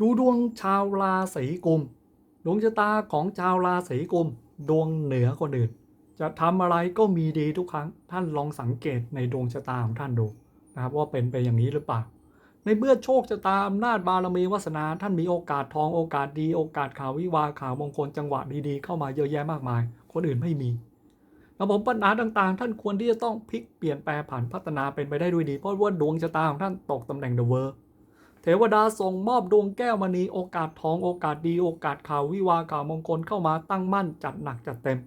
ดูดวงชาวราศีกุม ดวงชะตาของชาวราศีกุม ดวงเหนือคนอื่น จะทำอะไรก็มีดีทุกครั้ง ท่านลองสังเกตในดวงชะตาของท่านดูนะครับว่าเป็นไปอย่างนี้หรือเปล่า ในเมื่อโชคชะตาอำนาจบารมีวาสนา ท่านมีโอกาสทองโอกาสดีโอกาสข่าววิวาข่าวมงคลจังหวะดีๆเข้ามาเยอะแยะมากมาย คนอื่นไม่มีแล้วผมปัญหาต่างๆ ท่านควรที่จะต้องพลิกเปลี่ยนแปลงผ่านพัฒนาเป็นไปได้ด้วยดี เพราะว่าดวงชะตาของท่านตกตำแหน่งเดอะเวอร์ เทวดาส่งมอบดวงแก้วมณีโอกาสทองโอกาสดีโอกาสข่าววิวาข่าวมงคลเข้ามาตั้งมั่นจัดหนักจัดเต็ม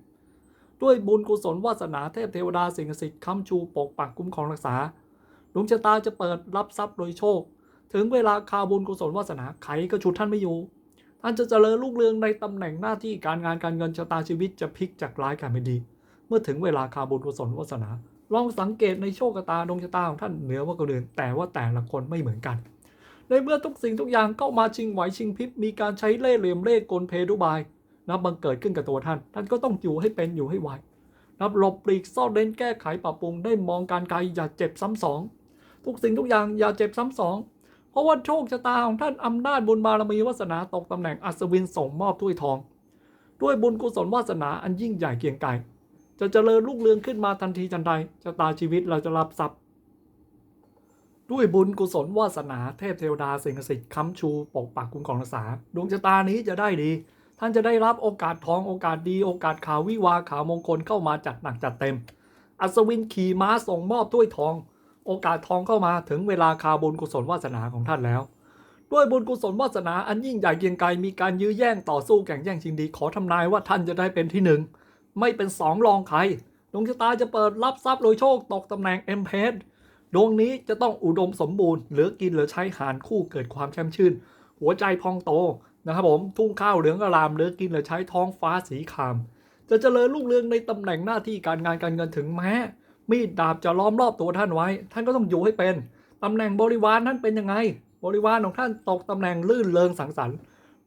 ด้วยบุญกุศลวาสนาเทพเทวดาสิ่งศักดิ์สิทธิ์ค้ำชูปกปักคุ้มครองรักษาดวงชะตาจะเปิดรับทรัพย์โดยโชค ถึงเวลาคาบุญกุศลวาสนาใครก็ฉุดท่านไม่อยู่ ท่านจะเจริญรุ่งเรืองในตำแหน่งหน้าที่การงานการเงินชะตาชีวิตจะพลิกจากร้ายกลายเป็นดี เมื่อถึงเวลาคาบุญกุศลวาสนา ลองสังเกตในโชคชะตาดวงชะตาของท่านเหนือว่าคนอื่นแต่ว่าแต่ละคนไม่เหมือนกัน ในเมื่อทุกสิ่งทุกอย่างเข้ามาชิงไหวชิงพริบมีการใช้เล่ห์เหลี่ยมเล่ห์กลเพดุบายนับบังเกิดขึ้นกับตัวท่าน ท่านก็ต้องอยู่ให้เป็นอยู่ให้ไหวนับหลบปลีกซ่อนเร้นแก้ไขปรับปรุงได้มองการไกลอย่าเจ็บซ้ำสองทุกสิ่งทุกอย่างอย่าเจ็บซ้ำสองเพราะว่าโชคชะตาของท่านอำนาจบุญบารมีวาสนาตกตำแหน่งอัศวินส่งมอบถ้วยทอง ด้วยบุญกุศลวาสนาอันยิ่งใหญ่เกียงไกรจะเจริญรุ่งเรืองขึ้นมาทันทีทันใดชะตาชีวิตเราจะรับทรัพย์ ด้วยบุญกุศลวาสนาเทพเทวดาสิ่งศักดิ์สิทธิ์ค้ำชูปกปักคุ้มครองรักษา ดวงชะตานี้จะได้ดี ท่านจะได้รับโอกาสทองโอกาสดีโอกาสข่าววิวาข่าวมงคลเข้ามาจัดหนักจัดเต็ม อัศวินขี่ม้าส่งมอบถ้วยทอง โอกาสทองเข้ามาถึงเวลาคาบุญกุศลวาสนาของท่านแล้ว ด้วยบุญกุศลวาสนาอันยิ่งใหญ่เกียงไกรมีการยื้อแย่งต่อสู้แข่งแย่งชิงดีขอทำนายว่าท่านจะได้เป็นที่หนึ่งไม่เป็นสองรองใครดวงชะตาจะเปิดรับทรัพย์โดยโชคตกตำแหน่งเอ็มเพส ดวงนี้จะต้องอุดมสมบูรณ์ เหลือกินเหลือใช้หารคู่เกิดความแช่มชื่น หัวใจพองโตนะครับผมทุ่งข้าวเหลืองอรามเหลือกินเหลือใช้ท้องฟ้าสีคราม จะเจริญรุ่งเรืองในตำแหน่งหน้าที่การงานการเงินถึงแม้มีดดาบจะล้อมรอบตัวท่านไว้ ท่านก็ต้องอยู่ให้เป็นตำแหน่งบริวารท่านเป็นยังไง บริวารของท่านตกตำแหน่งลื่นเริงสังสรรค์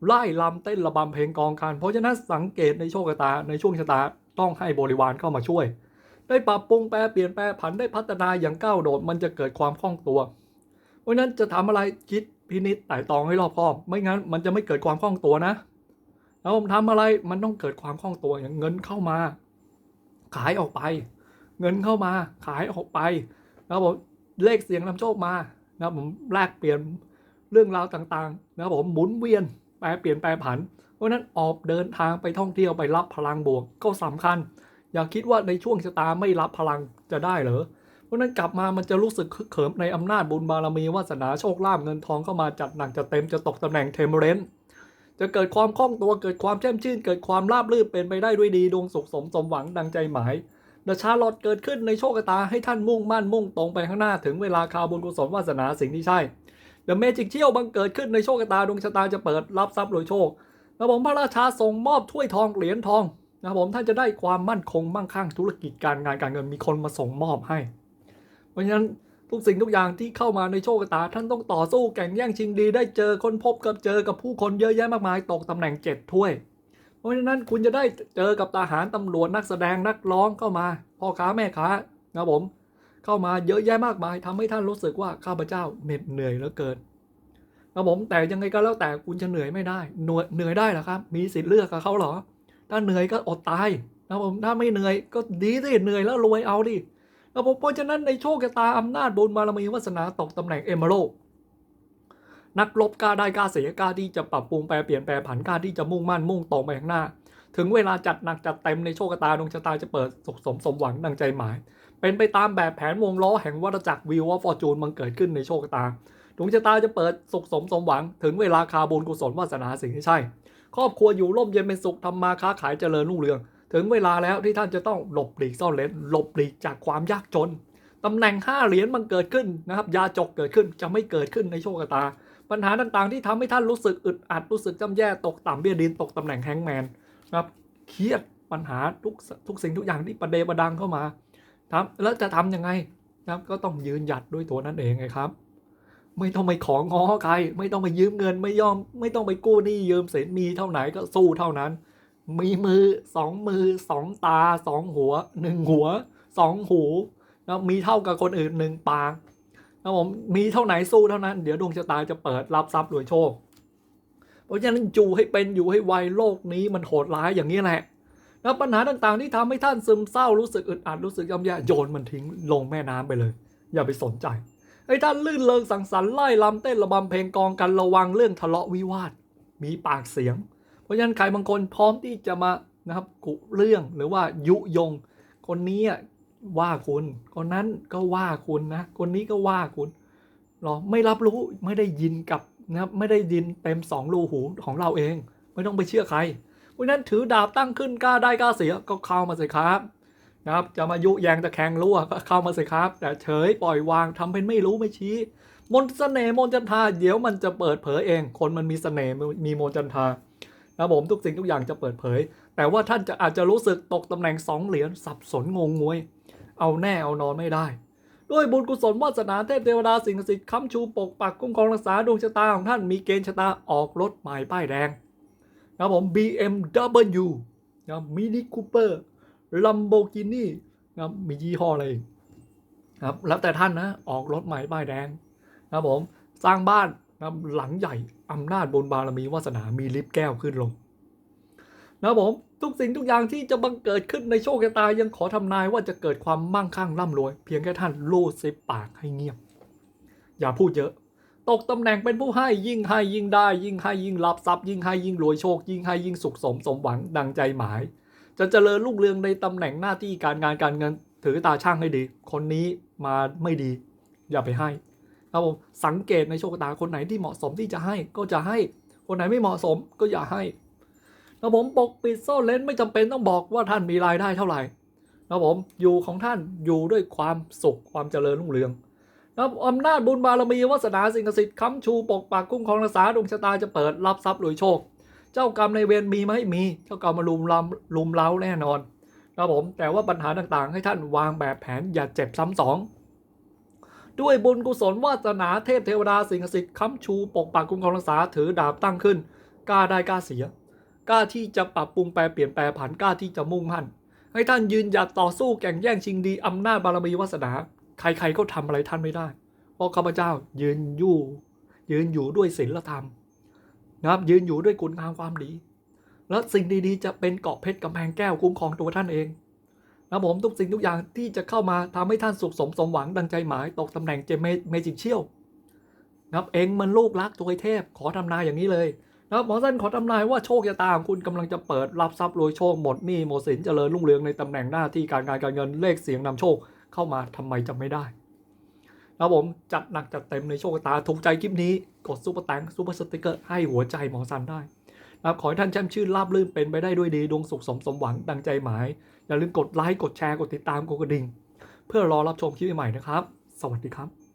ไล่ลำเต้นระบำเพลงกองกันเพราะฉะนั้นสังเกตในโชคชะตาในช่วงชะตาต้องให้บริวารเข้ามาช่วย ได้ปรับปรุงแปลเปลี่ยนแปลผันได้พัฒนาอย่างก้าวโดดมันจะเกิดความคล่องตัว เพราะนั้นจะทำอะไรคิดพินิจไต่ตองให้รอบคอบ ไม่งั้นมันจะไม่เกิดความคล่องตัวนะ แล้วผมทำอะไรมันต้องเกิดความคล่องตัวอย่างเงินเข้ามา ขายออกไป เงินเข้ามา ขายออกไปนะครับผมเลขเสียงนำโชคมานะครับผมแลกเปลี่ยนเรื่องราวต่างๆนะครับผมหมุนเวียนแปลเปลี่ยนแปลผัน เพราะนั้นออกเดินทางไปท่องเที่ยวไปรับพลังบวกก็สำคัญ อย่าคิดว่าในช่วงชะตาไม่รับพลังจะได้เหรอเพราะนั้นกลับมามันจะรู้สึกคึกเขิมในอำนาจบุญบารมีวาสนาโชคลาภเงินทองเข้ามาจัดหนักจัดเต็มจะตกตำแหน่งเทมเรนจะเกิดความคล่องตัวเกิดความแช่มชื่น เกิดความราบรื่นเป็นไปได้ด้วยดีดวงสุขสมสมหวังดังใจหมายดชาลอดเกิดขึ้นในโชคชะตาให้ท่านมุ่งมั่นมุ่งตรงไปข้างหน้าถึงเวลาคาวบุญกุศลวาสนาสิ่งที่ใช่เดอะเมจิกเชี่ยวบังเกิดขึ้นในโชคชะตาดวงชะตาจะเปิดรับทรัพย์โดยโชคแล้วผมพระราชาส่งมอบถ้วยทองเหรียญทอง นะครับผมท่านจะได้ความมั่นคงมั่งคั่งธุรกิจการงานการเงินมีคนมาส่งมอบให้ เพราะฉะนั้นทุกสิ่งทุกอย่างที่เข้ามาในโชคชะตา ท่านต้องต่อสู้แข่งแย่งชิงดีได้เจอคนพบกับเจอกับผู้คนเยอะแยะมากมายตกตำแหน่งเจ็ดถ้วย เพราะฉะนั้นคุณจะได้เจอกับทหารตำรวจนักแสดงนักร้องเข้ามาพ่อค้าแม่ค้านะผมเข้ามาเยอะแยะมากมายทำให้ท่านรู้สึกว่าข้าพเจ้าเหน็ดเหนื่อยเหลือเกินนะผมแต่ยังไงก็แล้วแต่คุณจะเหนื่อยไม่ได้เหนื่อยเหนื่อยได้หรอครับ มีสิทธิ์เลือกกับเขาเหรอ ถ้าเหนื่อยก็อดตายนะผมถ้าไม่เหนื่อยก็ดีสิเหนื่อยแล้วรวยเอาดินะผมเพราะฉะนั้นในโชคชะตาอำนาจบุญบารมีวาสนาตกตำแหน่งเอมเมโรนักรบกล้าได้กล้าเสียกล้าที่จะปรับปรุงแปลเปลี่ยนแปลผันกล้าที่จะมุ่งมั่นมุ่งตรงไปข้างหน้า ถึงเวลาจัดหนักจัดเต็มในโชคชะตาดวงชะตาจะเปิดสุขสมสมหวังดังใจหมาย เป็นไปตามแบบแผนวงล้อแห่งวัฏจักรวิวว่าฟอร์จูนมันเกิดขึ้นในโชคชะตาดวงชะตาจะเปิดสุขสมสมหวัง ถึงเวลาคาบุญกุศลวาสนาสิ่งที่ใช่ ครอบครัวอยู่ร่มเย็นเป็นสุขทำมาค้าขายเจริญรุ่งเรือง ถึงเวลาแล้วที่ท่านจะต้องหลบหลีกซ่อนเร้นหลบหลีกจากความยากจนตำแหน่งห้าเหรียญมันเกิดขึ้นนะครับยาจกเกิดขึ้นจะไม่เกิดขึ้นในโชคชะตา ปัญหาต่างๆ ที่ทำให้ท่านรู้สึกอึดอัดรู้สึกจำแย่ตกต่ำเบี้ยดินตกตำแหน่งแฮงแมนนะครับเครียดปัญหาทุกทุกสิ่งทุกอย่างที่ประเดประดังเข้ามาครับแล้วจะทำยังไงนะครับก็ต้องยืนหยัดด้วยตัวนั่นเองไงครับ ไม่ต้องไปของง้อใคร ไม่ต้องไปยืมเงินไม่ยอม ไม่ต้องไปกู้หนี้ยืมสินมีเท่าไหนก็สู้เท่านั้น มีมือสองมือสองตาสองหัวหนึ่งหัวสองหูนะมีเท่ากับคนอื่นหนึ่งปากนะผมมีเท่าไหนสู้เท่านั้น เดี๋ยวดวงชะตาจะเปิดรับทรัพย์โดยโชค เพราะฉะนั้นอยู่ให้เป็นอยู่ให้ไวโลกนี้มันโหดร้ายอย่างนี้แหละแล้วปัญหาต่างๆที่ทำให้ท่านซึมเศร้ารู้สึกอึดอัดรู้สึกย่ำแย่โยนมันทิ้งลงแม่น้ำไปเลย อย่าไปสนใจ ให้ท่านลื่นเริงสังสรรค์ไล่ลำเต้นระบำเพลงกองกันระวังเรื่องทะเลาะวิวาท มีปากเสียง เพราะฉะนั้นใครบางคนพร้อมที่จะมานะครับกุเรื่องหรือว่ายุยง คนนี้อะว่าคุณ คนนั้นก็ว่าคุณนะ คนนี้ก็ว่าคุณหรอไม่รับรู้ไม่ได้ยินกับนะครับไม่ได้ยินเต็มสองรูหูของเราเอง ไม่ต้องไปเชื่อใคร เพราะฉะนั้นถือดาบตั้งขึ้นกล้าได้กล้าเสียก็เข้ามาสิครับ นะครับ จะมายุแยงตะแคงรั่วก็เข้ามาสิครับ แต่เฉยปล่อยวางทำเป็นไม่รู้ไม่ชี้ มนต์เสน่ห์มนจันทาเดี๋ยวมันจะเปิดเผยเอง คนมันมีเสน่ห์มีมนจันทานะผมทุกสิ่งทุกอย่างจะเปิดเผย แต่ว่าท่านจะอาจจะรู้สึกตกตำแหน่งสองเหรียญสับสนงงงวย เอาแน่เอานอนไม่ได้ ด้วยบุญกุศลวาสนาเทพเทวดาสิ่งศักดิ์สิทธิ์ค้ำชูปกปักคุ้มครองรักษาดวงชะตาของท่านมีเกณฑ์ชะตาออกรถหม่ป้ายแดงนะผม BMW นะมินิคูเปอร์ ลัมโบกินี่นะมียี่ห้ออะไรอีกครับแล้วแต่ท่านนะออกรถใหม่ป้ายแดงนะผมสร้างบ้านนะหลังใหญ่อำนาจบุญบารมีวาสนามีลิฟต์แก้วขึ้นลงนะครับผมทุกสิ่งทุกอย่างที่จะบังเกิดขึ้นในโชคชะตายังขอทำนายว่าจะเกิดความมั่งคั่งร่ำรวย เพียงแค่ท่านลูดซิปปากให้เงียบ อย่าพูดเยอะ ตกตำแหน่งเป็นผู้ให้ยิ่งให้ยิ่งได้ ยิ่งให้ยิ่งรับทรัพย์ยิ่งให้ยิ่งรวยโชค ยิ่งให้ยิ่งสุขสมสมหวังดังใจหมาย จะเจริญรุ่งเรืองในตำแหน่งหน้าที่การงานการเงินถือตาช่างให้ดี คนนี้มาไม่ดี อย่าไปให้ ครับผมสังเกตในโชคชะตาคนไหนที่เหมาะสมที่จะให้ก็จะให้ คนไหนไม่เหมาะสมก็อย่าให้นะผมปกปิดซ่อนเล้นไม่จำเป็นต้องบอกว่าท่านมีรายได้เท่าไหร่นะผมอยู่ของท่านอยู่ด้วยความสุขความเจริญรุ่งเรืองนะอำนาจบุญบารมีวาสนาสิ่งศักดิ์สิทธิ์ค้ำชูปกปักคุ้มครองรักษาดวงชะตาจะเปิดรับทรัพย์รวยโชค เจ้ากรรมในเวรมีไหมมี เจ้ากรรมมาลุมลำลุมเล้าแน่นอนนะผมแต่ว่าปัญหาต่างๆ ให้ท่านวางแบบแผนอย่าเจ็บซ้ำสองด้วยบุญกุศลวาสนาเทพเทวดาสิ่งศักดิ์สิทธิ์ค้ำชูปกปักคุ้มครองรักษาถือดาบตั้งขึ้นกล้าได้กล้าเสียกล้าที่จะปรับปรุงแปลเปลี่ยนแปลผันกล้าที่จะมุ่งมั่นให้ท่านยืนหยัดต่อสู้แข่งแย่งชิงดีอำนาจบารมีวาสนา ใครๆก็ทำอะไรท่านไม่ได้ เพราะข้าพเจ้ายืนอยู่ ยืนอยู่ด้วยศีลธรรม นะครับยืนอยู่ด้วยคุณงามความดี และสิ่งดีๆจะเป็นเกาะเพชรกำแพงแก้วคุ้มครองตัวท่านเองนะผมทุกสิ่งทุกอย่างที่จะเข้ามาทำให้ท่านสุขสมสมหวังดังใจหมายตกตำแหน่งเจเมเมจิกเชี่ยวนะครับเองมันลูกรักตัวไอเทพขอทำนายอย่างนี้เลยนะหมอสั้นขอทำนายว่าโชคชะตาของคุณกำลังจะเปิดรับทรัพย์รวยโชคหมดหนี้หมดสินเจริญรุ่งเรืองในตำแหน่งหน้าที่การงานการเงินเลขเสียงนำโชคเข้ามาทำไมจะไม่ได้ ครับผมจัดหนักจัดเต็มในโชคชะตาถูกใจคลิปนี้ กดซูเปอร์แตงซูเปอร์สติกเกอร์ให้หัวใจหมอซันได้นะครับขอให้ท่านแช่มชื่นราบรื่นเป็นไปได้ด้วยดีดวงสุขสมสมหวังดังใจหมาย อย่าลืมกดไลค์กดแชร์กดติดตามกดกระดิ่ง เพื่อรอรับชมคลิปใหม่นะครับ สวัสดีครับ